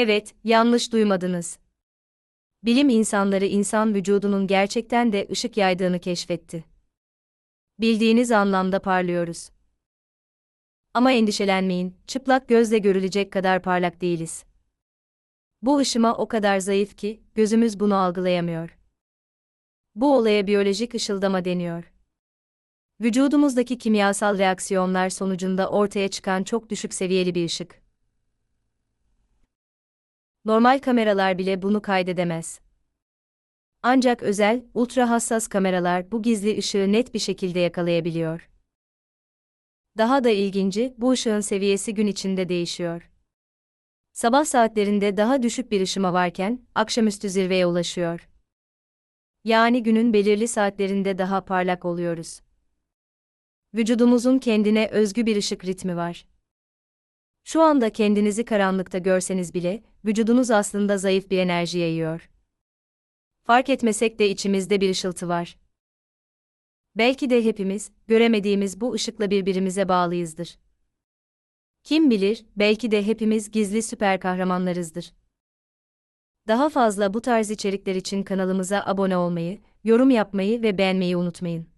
Evet, yanlış duymadınız. Bilim insanları insan vücudunun gerçekten de ışık yaydığını keşfetti. Bildiğiniz anlamda parlıyoruz. Ama endişelenmeyin, çıplak gözle görülecek kadar parlak değiliz. Bu ışıma o kadar zayıf ki, gözümüz bunu algılayamıyor. Bu olaya biyolojik ışıldama deniyor. Vücudumuzdaki kimyasal reaksiyonlar sonucunda ortaya çıkan çok düşük seviyeli bir ışık. Normal kameralar bile bunu kaydedemez. Ancak özel, ultra hassas kameralar bu gizli ışığı net bir şekilde yakalayabiliyor. Daha da ilginci, bu ışığın seviyesi gün içinde değişiyor. Sabah saatlerinde daha düşük bir ışıma varken, akşamüstü zirveye ulaşıyor. Yani günün belirli saatlerinde daha parlak oluyoruz. Vücudumuzun kendine özgü bir ışık ritmi var. Şu anda kendinizi karanlıkta görseniz bile, vücudunuz aslında zayıf bir enerji yayıyor. Fark etmesek de içimizde bir ışıltı var. Belki de hepimiz, göremediğimiz bu ışıkla birbirimize bağlıyızdır. Kim bilir, belki de hepimiz gizli süper kahramanlarızdır. Daha fazla bu tarz içerikler için kanalımıza abone olmayı, yorum yapmayı ve beğenmeyi unutmayın.